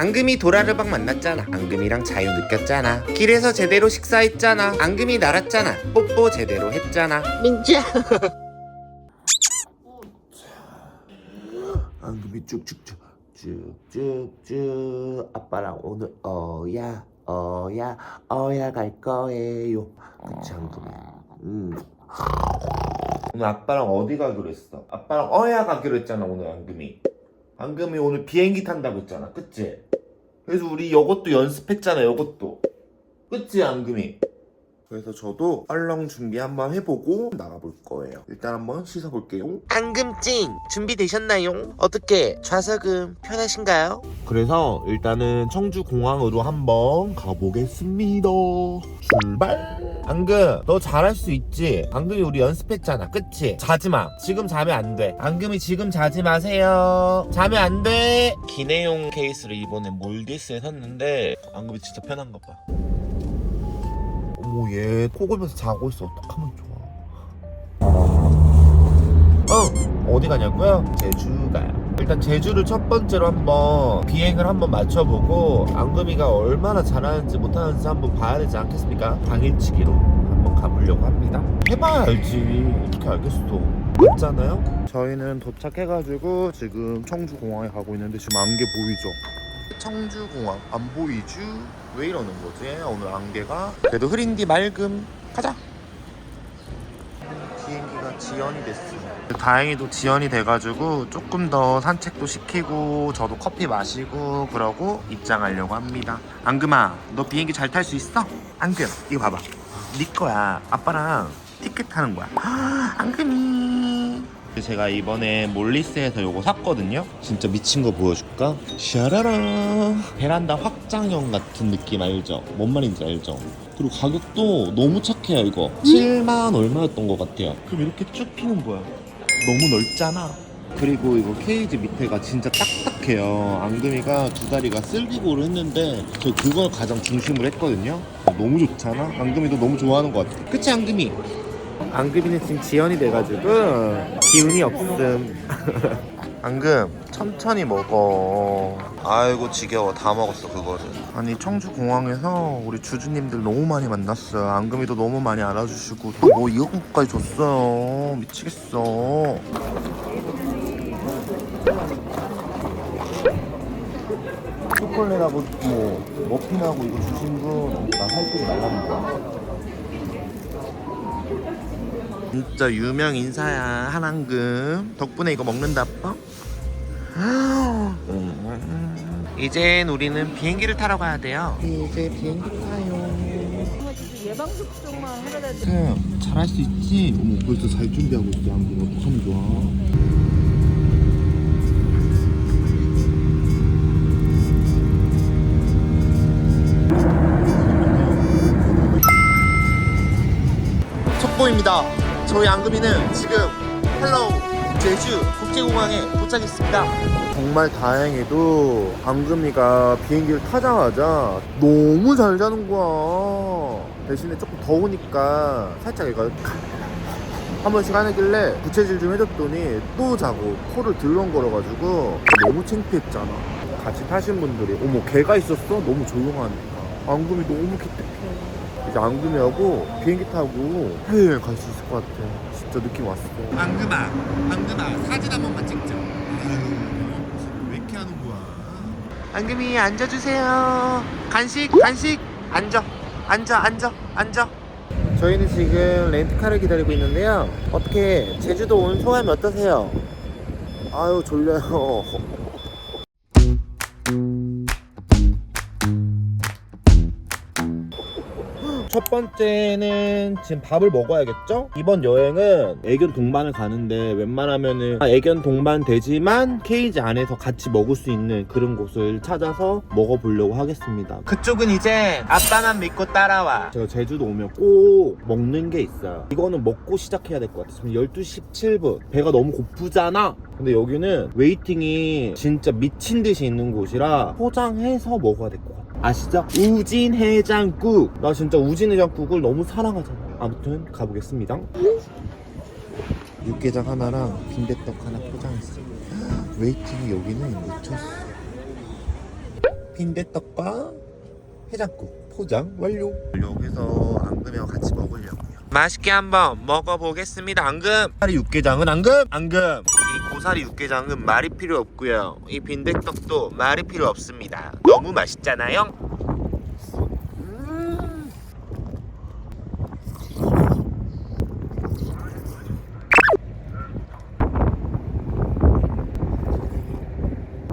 앙금이 도라르방 만났잖아. 앙금이랑 자유 느꼈잖아. 길에서 제대로 식사했잖아. 앙금이 날았잖아. 뽀뽀 제대로 했잖아. 민지야 앙금이 쭉쭉쭉 쭉쭉쭉. 아빠랑 오늘 어야 어야 어야 갈 거예요. 그치 앙금이? 음. 오늘 아빠랑 어디 가기로 했어? 아빠랑 어야 가기로 했잖아 오늘 앙금이. 앙금이 오늘 비행기 탄다고 했잖아. 그치? 그래서 우리 요것도 연습했잖아 요것도 그치 앙금이? 그래서 저도 얼렁 준비 한번 해보고 나가볼 거예요. 일단 한번 씻어볼게요. 앙금찡 준비되셨나요? 어떻게 좌석은 편하신가요? 그래서 일단은 청주 공항으로 한번 가보겠습니다. 출발. 앙금 너 잘할 수 있지? 앙금이 우리 연습했잖아, 그치? 자지 마. 지금 자면 안 돼. 앙금이 지금 자지 마세요. 자면 안 돼. 기내용 케이스를 이번에 몰디스에 샀는데 앙금이 진짜 편한가 봐. 어머 얘 코골면서 자고 있어 어떡하면 좋아 어 어디 가냐고요? 제주 가요 일단 제주를 첫 번째로 한번 비행을 한번 맞춰보고 앙금이가 얼마나 잘하는지 못하는지 한번 봐야 되지 않겠습니까? 당일치기로 한번 가보려고 합니다 해봐야 알지 어떻게 알겠어 맞잖아요? 저희는 도착해가지고 지금 청주공항에 가고 있는데 지금 안개 보이죠? 청주공항 안 보이죠? 왜 이러는 거지? 오늘 안개가 그래도 흐린디 맑음. 가자. 비행기가 지연이 됐어 다행히도 지연이 돼가지고 조금 더 산책도 시키고 저도 커피 마시고 그러고 입장하려고 합니다. 앙금아 너 비행기 잘 탈 수 있어? 앙금 이거 봐봐. 네 거야. 아빠랑 티켓 타는 거야. 앙금이 제가 이번에 몰리스에서 요거 샀거든요. 진짜 미친 거 보여줄까? 샤라라. 베란다 확장형 같은 느낌 알죠? 뭔 말인지 알죠? 그리고 가격도 너무 착해요 이거. 7만 얼마였던 것 같아요. 그럼 이렇게 쭉 피는 거야? 너무 넓잖아. 그리고 이거 케이지 밑에가 진짜 딱딱해요. 앙금이가 두 다리가 쓸기고를 했는데 저 그걸 가장 중심으로 했거든요. 너무 좋잖아. 앙금이도 너무 좋아하는 것 같아. 그치 앙금이? 앙금이는 지금 지연이 돼가지고 기운이 없음. 앙금 천천히 먹어. 아이고 지겨워. 다 먹었어 그거를. 아니 청주공항에서 우리 주주님들 너무 많이 만났어요. 앙금이도 너무 많이 알아주시고 또 뭐 이어폰까지 줬어요. 미치겠어. 초콜릿하고 뭐 머핀하고 이거 주신 분 나 살빼지 말라는 거야 진짜 유명 인사야 한앙금. 덕분에 이거 먹는다 아빠 음. 이젠 우리는 비행기를 타러 가야 돼요. 이제 비행기 타요. 예방접종만 해야 돼참 잘할 수 있지? 어머 벌써 잘 준비하고 있어 한국 어떡하면 좋아. 속보입니다. 저희 앙금이는 지금 헬로우 제주 국제공항에 도착했습니다. 정말 다행히도 앙금이가 비행기를 타자마자 너무 잘 자는 거야. 대신에 조금 더우니까 살짝 이거 한 번씩 하길래 부채질 좀 해줬더니 또 자고 코를 들렁거려가지고 너무 창피했잖아. 같이 타신 분들이 어머 개가 있었어? 너무 조용하니까 앙금이 너무 기특해. 이제 앙금이하고 비행기 타고 해외여행 갈 수 있을 것 같아. 진짜 느낌 왔어. 앙금아, 앙금아 사진 한 번만 찍자. 왜 이렇게 하는 거야? 앙금이 앉아주세요. 간식, 간식. 앉아, 앉아, 앉아, 앉아. 저희는 지금 렌트카를 기다리고 있는데요. 어떻게 제주도 온 소감이 어떠세요? 아유 졸려요. 첫 번째는 지금 밥을 먹어야겠죠? 이번 여행은 애견 동반을 가는데 웬만하면은 아, 애견 동반 되지만 케이지 안에서 같이 먹을 수 있는 그런 곳을 찾아서 먹어보려고 하겠습니다. 그쪽은 이제 아빠만 믿고 따라와. 제가 제주도 오면 꼭 먹는 게 있어요. 이거는 먹고 시작해야 될 것 같아요. 지금 12시 17분. 배가 너무 고프잖아? 근데 여기는 웨이팅이 진짜 미친 듯이 있는 곳이라 포장해서 먹어야 될 것 같아. 아시죠? 우진 해장국. 나 진짜 우진 해장국을 너무 사랑하잖아. 아무튼 가보겠습니다. 육개장 하나랑 빈대떡 하나 포장했어. 웨이팅이 여기는 미쳤어. 빈대떡과 해장국 포장 완료. 여기서 앙금이랑 같이 먹으려고요. 맛있게 한번 먹어보겠습니다. 앙금. 고사리 육개장은 앙금. 앙금. 이 고사리 육개장은 말이 필요 없고요. 이 빈대떡도 말이 필요 없습니다. 너무 맛있잖아요. 음.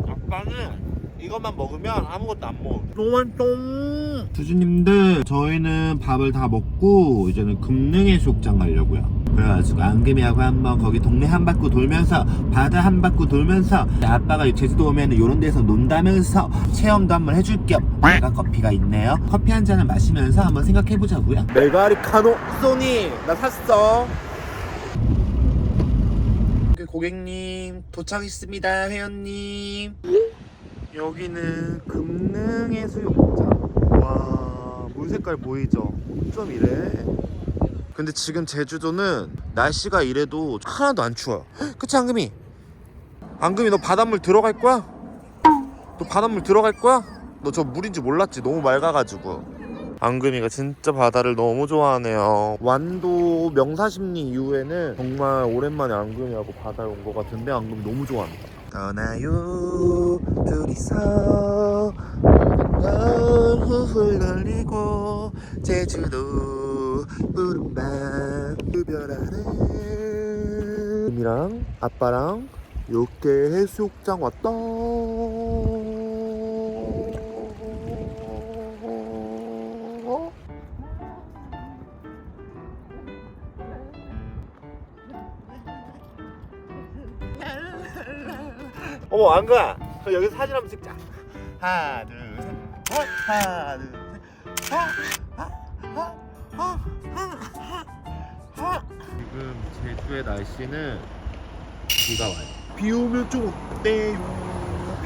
아빠는 이 것만 먹으면 아무것도 안 먹어. 똥똥. 주주님들 저희는 밥을 다 먹고 이제는 금능해수욕장 가려고요. 그래가지고 안금이하고 한번 거기 동네 한 바퀴 돌면서 바다 한 바퀴 돌면서 아빠가 제주도 오면 이런 데서 논다면서 체험도 한번 해줄 겸 내가 커피가 있네요. 커피 한 잔을 마시면서 한번 생각해 보자고요. 메가리카노 소니 나 샀어. 고객님 도착했습니다 회원님 여기는 금능해수욕장 와 물 색깔 보이죠? 좀 이래 근데 지금 제주도는 날씨가 이래도 하나도 안 추워요 그치 앙금이? 앙금이 너 바닷물 들어갈 거야? 너 바닷물 들어갈 거야? 너 저 물인지 몰랐지 너무 맑아가지고 앙금이가 진짜 바다를 너무 좋아하네요. 완도 명사심리 이후에는 정말 오랜만에 앙금이하고 바다에 온 것 같은데 앙금이 너무 좋아한다. 떠나요. 둘이서. 널 훌훌거리고 제주도 푸른밤 그별 아래 금이랑 아빠랑 이렇게 해수욕장 왔다. 어머 안 가. 그럼 여기서 사진 한번 찍자. 하나 둘 셋. 어? 하나 둘 셋. 하, 하, 하, 하, 하, 하, 하. 지금 제주의 날씨는 비가 와요. 비 오면 좀 어때요?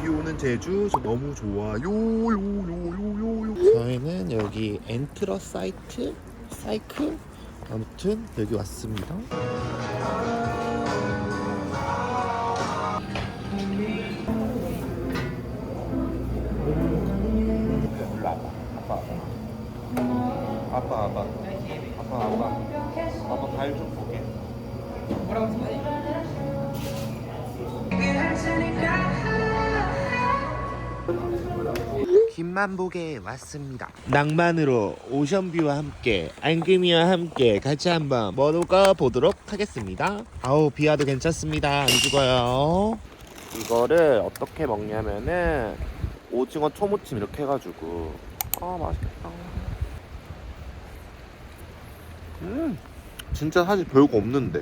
비 오는 제주 저 너무 좋아요. 요요요요요. 저희는 여기 엔트러 사이트 사이클 아무튼 여기 왔습니다. 아빠. 아빠 아빠. 아빠 아빠. 발 좀 보게. 김만복에 왔습니다. 낭만으로 오션뷰와 함께 안금이와 함께 같이 한번 먹어 보도록 하겠습니다. 아우 비와도 괜찮습니다. 안 죽어요. 이거를 어떻게 먹냐면은 오징어 초무침 이렇게 해가지고 아 맛있겠다. 음 진짜 사실 별거 없는데.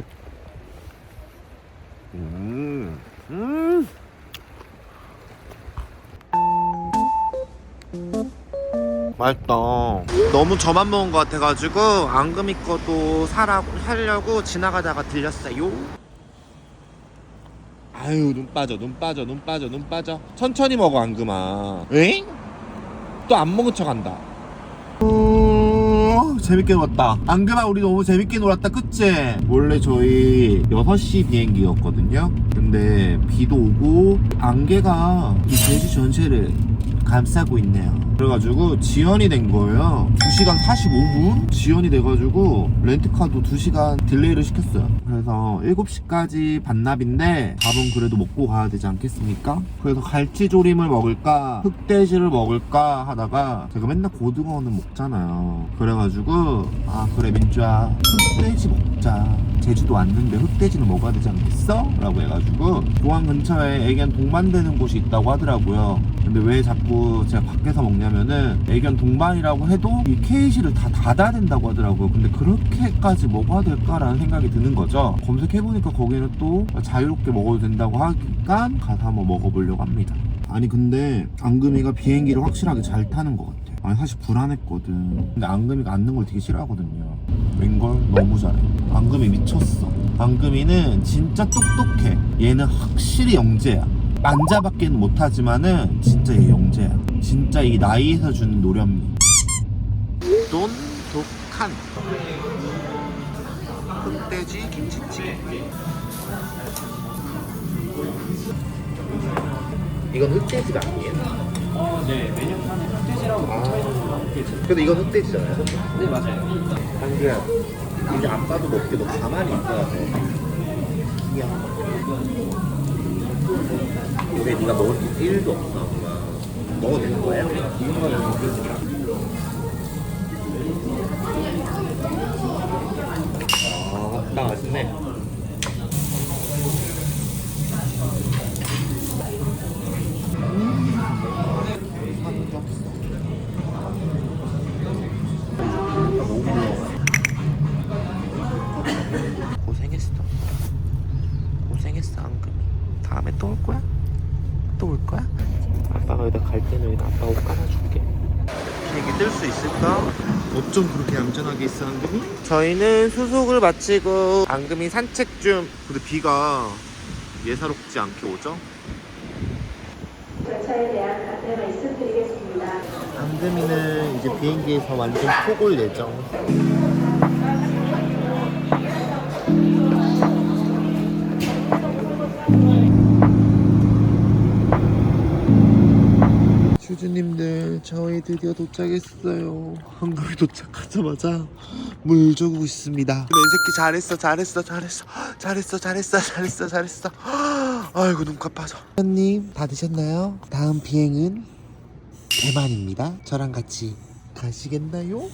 음 음. 맛있다. 너무 저만 먹은 것 같아가지고 앙금이 거도 사라고 살려고 지나가다가 들렸어요. 아유 눈 빠져 눈 빠져 눈 빠져 눈 빠져 천천히 먹어 앙금아 엥? 또 안 먹은 척 한다 오, 재밌게 놀았다. 앙금아 우리 너무 재밌게 놀았다. 그치? 원래 저희 6시 비행기였거든요. 근데 비도 오고 안개가 이 제주 전체를 감싸고 있네요 그래가지고 지연이 된 거예요. 2시간 45분? 지연이 돼가지고 렌트카도 2시간 딜레이를 시켰어요. 그래서 7시까지 반납인데 밥은 그래도 먹고 가야 되지 않겠습니까? 그래서 갈치조림을 먹을까 흑돼지를 먹을까 하다가 제가 맨날 고등어는 먹잖아요. 그래가지고 아 그래 민주야 흑돼지 먹자. 제주도 왔는데 흑돼지는 먹어야 되지 않겠어? 라고 해가지고 공항 근처에 애견 동반되는 곳이 있다고 하더라고요 근데 왜 자꾸 제가 밖에서 먹냐면은 애견 동반이라고 해도 이 케이지를 다 닫아야 된다고 하더라고요. 근데 그렇게까지 먹어야 될까라는 생각이 드는 거죠. 검색해보니까 거기는 또 자유롭게 먹어도 된다고 하니까 가서 한번 먹어보려고 합니다. 아니 근데 앙금이가 비행기를 확실하게 잘 타는 것 같아 아니 사실 불안했거든. 근데 앙금이가 앉는 걸 되게 싫어하거든요. 웬걸? 너무 잘해. 앙금이 미쳤어. 앙금이는 진짜 똑똑해. 얘는 확실히 영재야 만자밖에는 못하지만은 진짜 얘 영재야 진짜 이 나이에서 주는 노련미 돈 독한 흑돼지 김치찌개 이건 흑돼지가 아니에요 어, 네. 메뉴판에 흑돼지라고 차이점으로 흑돼지. 근데 이건 흑돼지잖아요. 네, 맞아요. 한규야, 이제 아빠도 먹게 너 가만히 있어야 돼. 귀여워. 근데 네가 먹을 게 1도 없어. 먹어도 되는 거야? 흑돼지랑. 아, 딱 맛있네. 고생했어. 고생했어, 앙금이. 다음에 또 올 거야? 또 올 거야? 아빠가 여기다 갈 때는 여기다 아빠 옷 깔아줄게. 비행기 뜰 수 있을까? 어쩜 그렇게 얌전하게 있어 앙금이? 저희는 수속을 마치고 앙금이 산책 좀 근데 비가 예사롭지 않게 오죠? 절차에 대한 안내 말씀드리겠습니다. 앙금이는 이제 비행기에서 완전 폭올 예정 슈즈님들 저희 드디어 도착했어요. 한국에 도착하자마자 물 주고 있습니다. 내 새끼 잘했어 잘했어 잘했어. 잘했어 잘했어 잘했어 잘했어. 아이고 눈값 빠져 회원님 다 드셨나요? 다음 비행은 대만입니다. 저랑 같이 가시겠나요?